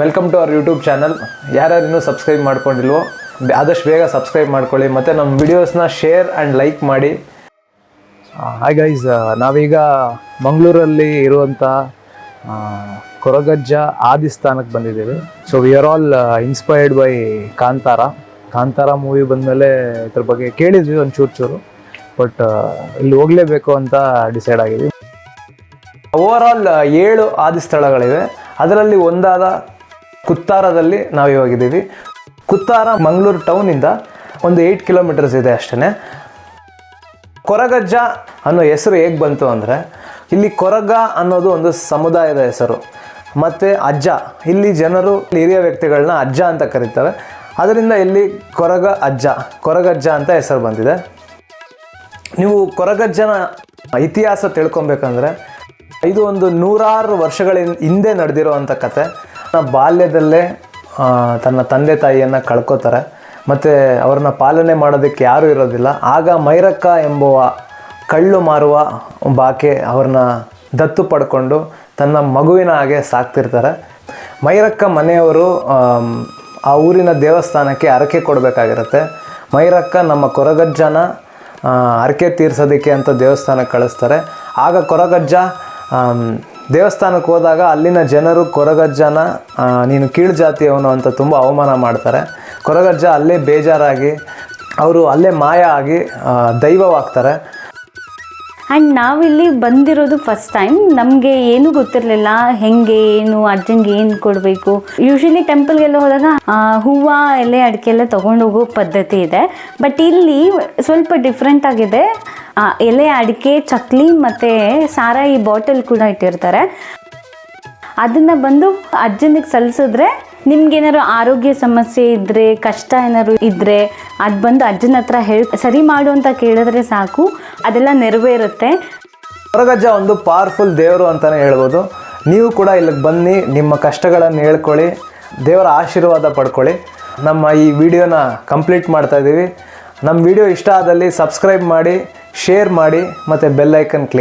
Welcome to our YouTube channel ಯಾರ್ಯಾರು ಇನ್ನೂ subscribe ಮಾಡ್ಕೊಂಡಿಲ್ವೋ, ಆದಷ್ಟು ಬೇಗ ಸಬ್ಸ್ಕ್ರೈಬ್ ಮಾಡ್ಕೊಳ್ಳಿ, ಮತ್ತು ನಮ್ಮ ವಿಡಿಯೋಸ್ನ ಶೇರ್ ಆ್ಯಂಡ್ ಲೈಕ್ ಮಾಡಿ. ಹಾಯ್ ಗೈಸ್ ನಾವೀಗ ಮಂಗಳೂರಲ್ಲಿ ಇರುವಂಥ ಕೊರಗಜ್ಜ ಆದಿ ಸ್ಥಾನಕ್ಕೆ ಬಂದಿದ್ದೀವಿ. So we are all inspired by Kantara. Kantara movie ಬಂದಮೇಲೆ ಇದ್ರ ಬಗ್ಗೆ ಕೇಳಿದ್ವಿ ಒಂದು ಚೂರು ಚೂರು ಬಟ್ ಇಲ್ಲಿ ಹೋಗಲೇಬೇಕು ಅಂತ ಡಿಸೈಡ್ ಆಗಿದ್ವಿ ಓವರ್ ಆಲ್ ಏಳು ಆದಿ ಸ್ಥಳಗಳಿವೆ. ಅದರಲ್ಲಿ ಒಂದಾದ ಕುತ್ತಾರದಲ್ಲಿ ನಾವು ಇವಾಗಿದ್ದೀವಿ. ಕುತ್ತಾರ ಮಂಗಳೂರು ಟೌನಿಂದ ಒಂದು ಏಯ್ಟ್ ಕಿಲೋಮೀಟರ್ಸ್ ಇದೆ ಅಷ್ಟೇ ಕೊರಗಜ್ಜ ಅನ್ನೋ ಹೆಸರು ಹೇಗೆ ಬಂತು ಅಂದರೆ, ಇಲ್ಲಿ ಕೊರಗ ಅನ್ನೋದು ಒಂದು ಸಮುದಾಯದ ಹೆಸರು. ಮತ್ತು ಅಜ್ಜ, ಇಲ್ಲಿ ಜನರು ಹಿರಿಯ ವ್ಯಕ್ತಿಗಳನ್ನ ಅಜ್ಜ ಅಂತ ಕರೀತಾರೆ. ಅದರಿಂದ ಇಲ್ಲಿ ಕೊರಗ ಅಜ್ಜ, ಕೊರಗಜ್ಜ ಅಂತ ಹೆಸರು ಬಂದಿದೆ. ನೀವು ಕೊರಗಜ್ಜನ ಇತಿಹಾಸ ತಿಳ್ಕೊಬೇಕಂದ್ರೆ, ಇದು ಒಂದು ನೂರಾರು ವರ್ಷಗಳ ಹಿಂದೆ ನಡೆದಿರುವಂಥ ಕತೆ. ತನ್ನ ಬಾಲ್ಯದಲ್ಲೇ ತನ್ನ ತಂದೆ ತಾಯಿಯನ್ನು ಕಳ್ಕೊತಾರೆ. ಮತ್ತು ಅವ್ರನ್ನ ಪಾಲನೆ ಮಾಡೋದಕ್ಕೆ ಯಾರೂ ಇರೋದಿಲ್ಲ. ಆಗ ಮೈರಕ್ಕ ಎಂಬುವ ಕಳ್ಳು ಮಾರುವ ಬಾಕೆ ಅವ್ರನ್ನ ದತ್ತು ಪಡ್ಕೊಂಡು ತನ್ನ ಮಗುವಿನ ಹಾಗೆ ಸಾಕ್ತಿರ್ತಾರೆ. ಮೈರಕ್ಕ ಮನೆಯವರು ಆ ಊರಿನ ದೇವಸ್ಥಾನಕ್ಕೆ ಹರಕೆ ಕೊಡಬೇಕಾಗಿರುತ್ತೆ. ಮೈರಕ್ಕ ನಮ್ಮ ಕೊರಗಜ್ಜನ ಹರಕೆ ತೀರ್ಸೋದಕ್ಕೆ ಅಂತ ದೇವಸ್ಥಾನಕ್ಕೆ ಕಳಿಸ್ತಾರೆ. ಆಗ ಕೊರಗಜ್ಜ ದೇವಸ್ಥಾನಕ್ಕೆ ಹೋದಾಗ ಅಲ್ಲಿನ ಜನರು ಕೊರಗಜ್ಜನ ನೀನು ಕೀಳು ಜಾತಿಯವನು ಅಂತ ತುಂಬ ಅವಮಾನ ಮಾಡ್ತಾರೆ. ಕೊರಗಜ್ಜ ಅಲ್ಲೇ ಬೇಜಾರಾಗಿ, ಅವರು ಅಲ್ಲೇ ಮಾಯ ಆಗಿ ದೈವವಾಗ್ತಾರೆ. ಆ್ಯಂಡ್ ನಾವಿಲ್ಲಿ ಬಂದಿರೋದು ಫಸ್ಟ್ ಟೈಮ್ ನಮಗೆ ಏನೂ ಗೊತ್ತಿರಲಿಲ್ಲ, ಹೆಂಗೆ, ಏನು ಅಜ್ಜಂಗೆ ಏನು ಕೊಡಬೇಕು. ಯೂಶಲಿ ಟೆಂಪಲ್ಗೆಲ್ಲ ಹೋದಾಗ ಹೂವು, ಎಲೆ, ಅಡಿಕೆ ಎಲ್ಲ ತೊಗೊಂಡು ಹೋಗೋ ಪದ್ಧತಿ ಇದೆ. ಬಟ್ ಇಲ್ಲಿ ಸ್ವಲ್ಪ ಡಿಫ್ರೆಂಟ್ ಆಗಿದೆ. ಎಲೆ ಅಡಿಕೆ, ಚಕ್ಲಿ ಮತ್ತು ಸಾರಾಯಿ ಬಾಟಲ್ ಕೂಡ ಇಟ್ಟಿರ್ತಾರೆ. ಅದನ್ನು ಬಂದು ಅಜ್ಜನಿಗೆ ಸಲ್ಲಿಸಿದ್ರೆ ನಿಮ್ಗೇನಾದ್ರು ಆರೋಗ್ಯ ಸಮಸ್ಯೆ ಇದ್ದರೆ ಕಷ್ಟ ಏನಾದ್ರು ಇದ್ದರೆ ಅದು ಬಂದು ಅಜ್ಜನ ಹತ್ರ ಹೇಳಿ ಸರಿ ಮಾಡು ಅಂತ ಕೇಳಿದ್ರೆ ಸಾಕು, ಅದೆಲ್ಲ ನೆರವೇರುತ್ತೆ. ಹೊರಗಜ್ಜ ಒಂದು ಪವರ್ಫುಲ್ ದೇವರು ಅಂತಲೇ ಹೇಳ್ಬೋದು. ನೀವು ಕೂಡ ಇಲ್ಲಿಗೆ ಬನ್ನಿ, ನಿಮ್ಮ ಕಷ್ಟಗಳನ್ನು ಹೇಳ್ಕೊಳ್ಳಿ, ದೇವರ ಆಶೀರ್ವಾದ ಪಡ್ಕೊಳ್ಳಿ. ನಮ್ಮ ಈ ವಿಡಿಯೋನ ಕಂಪ್ಲೀಟ್ ಮಾಡ್ತಾ ಇದ್ದೀವಿ ನಮ್ಮ ವಿಡಿಯೋ ಇಷ್ಟ ಆದಲ್ಲಿ ಸಬ್ಸ್ಕ್ರೈಬ್ ಮಾಡಿ ಶೇರ್ ಮಾಡಿ ಮತ್ತು ಬೆಲ್ ಐಕನ್ ಕ್ಲಿಕ್